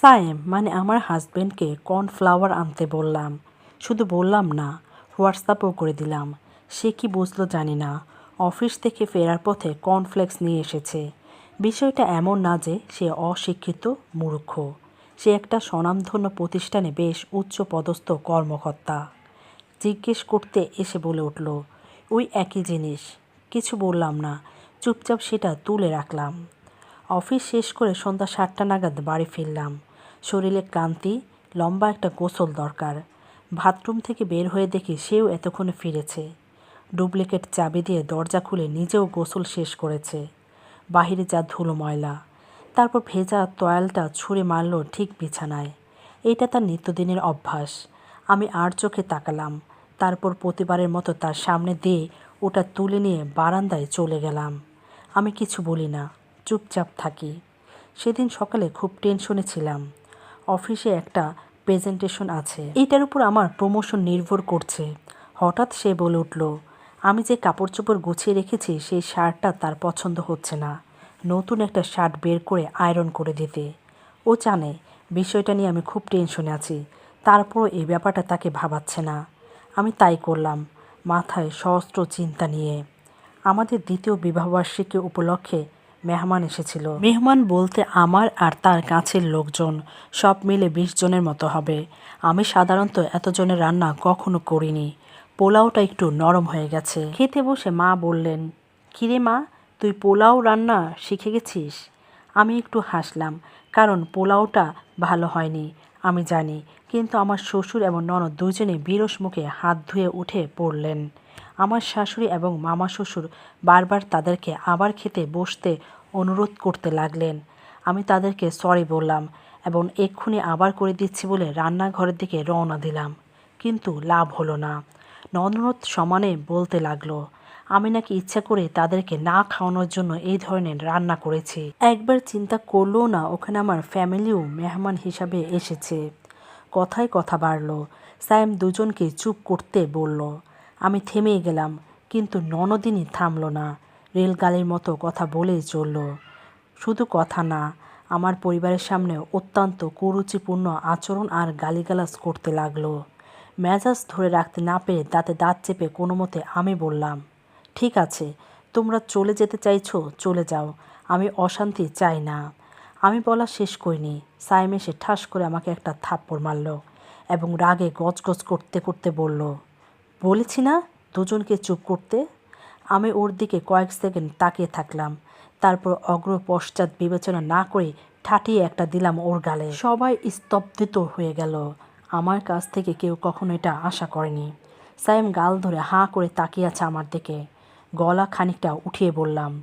সায়েম মানে আমার হাজবেন্ডকে কর্নফ্লাওয়ার আনতে বললাম। শুধু বললাম না, হোয়াটসঅ্যাপও করে দিলাম। সে কি বুঝলো জানি না। অফিস থেকে ফেরার পথে কর্নফ্লেক্স নিয়ে এসেছে। বিষয়টা এমন না যে সে অশিক্ষিত মূর্খ। সে একটা স্বনামধন্য প্রতিষ্ঠানে বেশ উচ্চ পদস্থ কর্মকর্তা। জিজ্ঞেস করতে এসে বলে উঠল, ওই একই জিনিস। কিছু বললাম না। চুপচাপ সেটা তুলে রাখলাম। অফিস শেষ করে সন্ধ্যা সাতটা নাগাদ বাড়ি ফিরলাম। শরীরে ক্লান্তি, লম্বা একটা গোসল দরকার। বাথরুম থেকে বের হয়ে দেখি সেও এতক্ষণে ফিরেছে। ডুপ্লিকেট চাবি দিয়ে দরজা খুলে নিজেও গোসল শেষ করেছে। বাহিরে যা ধুলো ময়লা। তারপর ভেজা তয়ালটা ছুঁড়ে মারল ঠিক বিছানায়। এটা তার নিত্যদিনের অভ্যাস। আমি আর চোখে তাকালাম। তারপর প্রতিবারের মতো তার সামনে দিয়ে ওটা তুলে নিয়ে বারান্দায় চলে গেলাম। আমি কিছু বলি না। চুপচাপ থাকি। সেদিন সকালে খুব টেনশনে ছিলাম। অফিসে একটা প্রেজেন্টেশন আছে। এইটার উপর আমার প্রমোশন নির্ভর করছে। হঠাৎ সে বলে উঠল, আমি যে কাপড় চোপড় গুছিয়ে রেখেছি, সেই শার্টটা তার পছন্দ হচ্ছে না। নতুন একটা শার্ট বের করে আয়রন করে দিতে। ও জানে, বিষয়টা নিয়ে আমি খুব টেনশনে আছি। তারপরও এই ব্যাপারটা তাকে ভাবাচ্ছে না। আমি তাই করলাম, মাথায় সহস্র চিন্তা নিয়ে। আমাদের দ্বিতীয় বিবাহবার্ষিকী উপলক্ষে মেহমান এসেছিল। মেহমান বলতে আমার আর তার কাছের লোকজন, সব মিলে বিশ জনের মতো হবে। আমি সাধারণত এতজনের রান্না কখনো করিনি। পোলাওটা একটু নরম হয়ে গেছে। খেতে বসে মা বললেন, কিরে মা, তুই পোলাও রান্না শিখে গেছিস? আমি একটু হাসলাম, কারণ পোলাওটা ভালো হয়নি, আমি জানি। কিন্তু আমার শ্বশুর এবং ননদ দুজনে বিরস মুখে হাত ধুয়ে উঠে পড়লেন। আমার শাশুড়ি এবং মামা শ্বশুর বারবার তাদেরকে আবার খেতে বসতে অনুরোধ করতে লাগলেন। আমি তাদেরকে সরি বললাম এবং এক্ষুনি আবার করে দিচ্ছি বলে রান্নাঘরের দিকে রওনা দিলাম। কিন্তু লাভ হলো না। ননদ সমানে বলতে লাগল, আমি নাকি ইচ্ছা করে তাদেরকে না খাওয়ানোর জন্য এই ধরনের রান্না করেছি। একবার চিন্তা করলেও না ওখানে আমার ফ্যামিলিও মেহমান হিসাবে এসেছে। কথায় কথা বাড়লো। সায়েম দুজনকে চুপ করতে বলল আমি থেমেই গেলাম, কিন্তু ননদিনই থামলো না। রেলগালির মতো কথা বলেই চলল। শুধু কথা না, আমার পরিবারের সামনে অত্যন্ত কুরুচিপূর্ণ আচরণ আর গালিগালাজ করতে লাগল। মেজাজ ধরে রাখতে না পেরে দাঁতে দাঁত চেপে কোনো মতে আমি বললাম, ঠিক আছে, তোমরা চলে যেতে চাইছো, চলে যাও, আমি অশান্তি চাই না। আমি বলা শেষ করিনি সাইম এসে ঠাস করে আমাকে একটা থাপ্পড় মারল এবং রাগে গজগজ করতে করতে বলল বলেছি না দুজনকে চুপ করতে? আমি ওর দিকে কয়েক সেকেন্ড তাকিয়ে থাকলাম। তারপর অগ্র পশ্চাৎ বিবেচনা না করে ঠাটিয়ে একটা দিলাম ওর গালে। সবাই স্তব্ধিত হয়ে গেল। আমার কাছ থেকে কেউ কখনো এটা আশা করেনি। সাইম গাল ধরে হাঁ করে তাকিয়ে আছে আমার দিকে। গলা খানিকটা উঠিয়ে বললাম,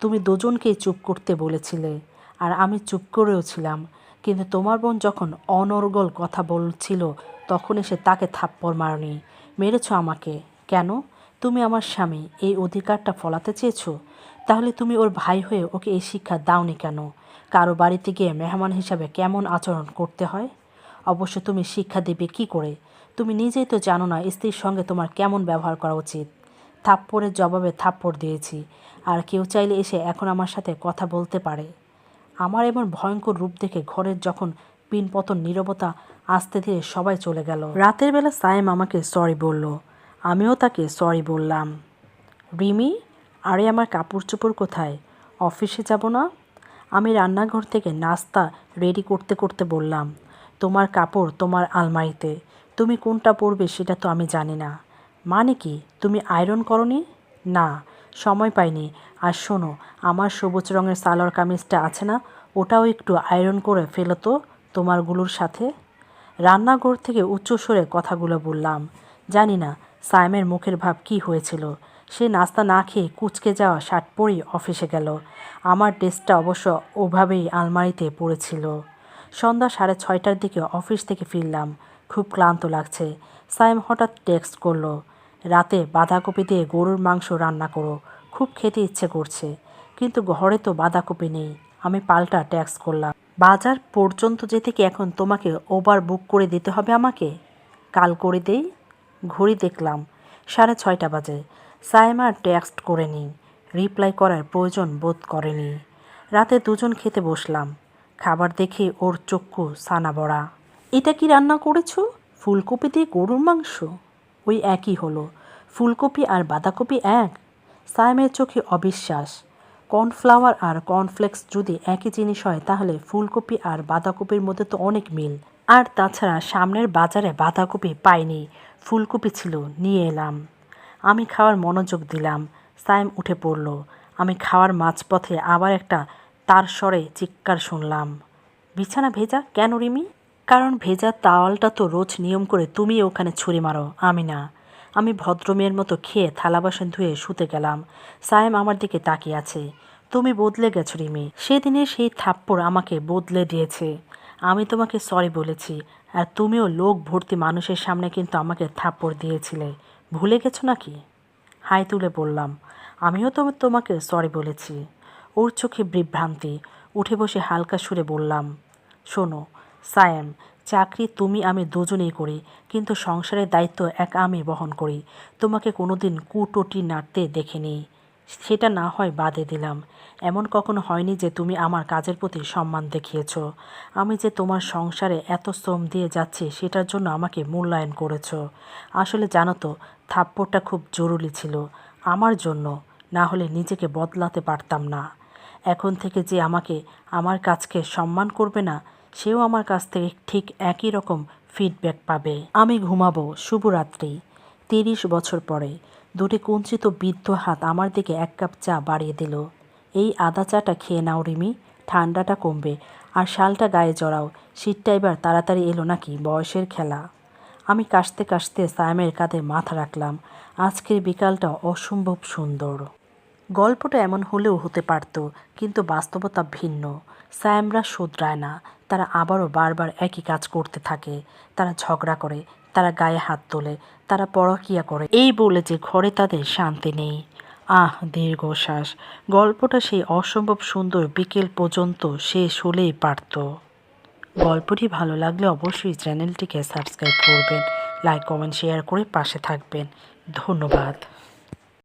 তুমি দুজনকেই চুপ করতে বলেছিলে, আর আমি চুপ করেও ছিলাম। কিন্তু তোমার বোন যখন অনর্গল কথা বলছিল তখন এসে তাকে থাপ্পড় মারনি। মেরেছ আমাকে। কেন? তুমি আমার স্বামী, এই অধিকারটা ফলাতে চেয়েছো? তাহলে তুমি ওর ভাই হয়ে ওকে এই শিক্ষা দাওনি কেন? কারও বাড়িতে গিয়ে মেহমান হিসাবে কেমন আচরণ করতে হয়? অবশ্য তুমি শিক্ষা দেবে কি করে? তুমি নিজেই তো জানো না স্ত্রীর সঙ্গে তোমার কেমন ব্যবহার করা উচিত। থাপ্পড়ের জবাবে থাপ্পড় দিয়েছি। আর কেউ চাইলে এসে এখন আমার সাথে কথা বলতে পারে। আমার এমন ভয়ঙ্কর রূপ দেখে ঘরের যখন পিনপতন নীরবতা আসতে ধীরে সবাই চলে গেল। রাতের বেলা সায়েম আমাকে সরি বলল। আমিও তাকে সরি বললাম। রিমি, আরে আমার কাপড় চোপড় কোথায়? অফিসে যাব না? আমি রান্নাঘর থেকে নাস্তা রেডি করতে করতে বললাম, তোমার কাপড় তোমার আলমারিতে। তুমি কোনটা পরবে সেটা তো আমি জানি না। মানে কি, তুমি আয়রন করনি না, সময় পাইনি। আর শোনো, আমার সবুজ রঙের সালোয়ার কামিজটা আছে না, ওটাও একটু আয়রন করে ফেলো তো। তোমারগুলোর সাথে? রান্নাঘর থেকে উচ্চস্বরে কথাগুলো বললাম। জানি না, সাইমের মুখের ভাব কি হয়েছিল। সে নাস্তা না খেয়ে কুচকে যাওয়া শার্ট পরেই অফিসে গেল। আমার ড্রেসটা অবশ্য ওভাবেই আলমারিতে পড়েছিল। সন্ধ্যা সাড়ে ছয়টার দিকে অফিস থেকে ফিরলাম। খুব ক্লান্ত লাগছে। সাইম হঠাৎ টেক্সট করল, রাতে বাঁধাকপি দিয়ে গরুর মাংস রান্না করো। খুব খেতে ইচ্ছে করছে। কিন্তু ঘরে তো বাঁধাকপি নেই। আমি পাল্টা ট্যাক্স করলাম। বাজার পর্যন্ত যেতে কি এখন তোমাকে ওভার বুক করে দিতে হবে আমাকে, কাল করে দেই ঘড়ি দেখলাম, সাড়ে ছয়টা বাজে। সাইমা টেক্সট করেনি রিপ্লাই করার প্রয়োজন বোধ করেনি। রাতে দুজন খেতে বসলাম, খাবার দেখে ওর চক্ষু সানা বড়া এটা কি রান্না করেছ? ফুলকপি দিয়ে গরুর মাংস? ওই একই হলো, ফুলকপি আর বাঁধাকপি এক। সায়েমের চোখে অবিশ্বাস কর্নফ্লাওয়ার আর কর্নফ্লেক্স যদি একই জিনিস হয়, তাহলে ফুলকপি আর বাঁধাকপির মধ্যে তো অনেক মিল। আর তাছাড়া সামনের বাজারে বাঁধাকপি পাইনি, ফুলকপি ছিল, নিয়ে এলাম। আমি খাওয়ার মনোযোগ দিলাম সাইম উঠে পড়ল। আমি খাওয়ার মাঝপথে আবার একটা তার স্বরে চিৎকার শুনলাম। বিছানা ভেজা? কেন রিমি? কারণ ভেজা তাওয়ালটা তো রোজ নিয়ম করে তুমি ওখানে ছুরি মারো, আমি না। আমি ভদ্রমেয়ের মতো খেয়ে থালা বাসন ধুয়ে শুতে গেলাম। সায়েম আমার দিকে তাকিয়ে আছে। তুমি বদলে গেছো, রিমি। সেদিনে সেই থাপ্পড় আমাকে বদলে দিয়েছে। আমি তোমাকে সরি বলেছি। আর তুমিও লোক ভর্তি মানুষের সামনে কিন্তু আমাকে থাপ্পড় দিয়েছিলে। ভুলে গেছো নাকি? হাই তুলে বললাম। আমিও তো তোমাকে সরি বলেছি। ওর চোখে বিভ্রান্তি। উঠে বসে হালকা সুরে বললাম, শোনো, সায়েম চাকরি তুমি আমি দুজনেই করি, কিন্তু সংসারের দায়িত্ব এক আমি বহন করি। তোমাকে কোনোদিন কুটোটি নাড়তে দেখিনি। সেটা না হয় বাদে দিলাম। এমন কখনো হয়নি যে তুমি আমার কাজের প্রতি সম্মান দেখিয়েছ। আমি যে তোমার সংসারে এত শ্রম দিয়ে যাচ্ছি, সেটার জন্য আমাকে মূল্যায়ন করেছ। আসলে জানো তো, থাপ্পড়টা খুব জরুরি ছিল। আমার জন্য, না হলে নিজেকে বদলাতে পারতাম না। এখন থেকে যে আমাকে, আমার কাজকে সম্মান করবে না সেও আমার কাছ থেকে ঠিক একই রকম ফিডব্যাক পাবে। আমি ঘুমাবো, শুভরাত্রি। তিরিশ বছর পরে দুটি কুঞ্চিত বৃদ্ধ হাত আমার দিকে এক কাপ চা বাড়িয়ে দিল। এই আদা চাটা খেয়ে নাও রিমি, ঠান্ডাটা কমবে। আর শালটা গায়ে জড়াও, শীতটা এবার তাড়াতাড়ি এলো নাকি বয়সের খেলা। আমি কাশতে কাশতে সায়ামের কাঁধে মাথা রাখলাম। আজকের বিকালটা অসম্ভব সুন্দর। গল্পটা এমন হলেও হতে পারত, কিন্তু বাস্তবতা ভিন্ন। স্যামরা শোধরায় না, তারা আবারও বারবার একই কাজ করতে থাকে। তারা ঝগড়া করে, তারা গায়ে হাত তোলে, তারা পরকিয়া করে। এই বলে যে ঘরে তাদের শান্তি নেই। আহ, দীর্ঘশ্বাস। গল্পটা সেই অসম্ভব সুন্দর বিকেল পর্যন্ত শেষ হলেই পারত। গল্পটি ভালো লাগলে অবশ্যই চ্যানেলটিকে সাবস্ক্রাইব করবেন, লাইক, কমেন্ট, শেয়ার করে পাশে থাকবেন। ধন্যবাদ।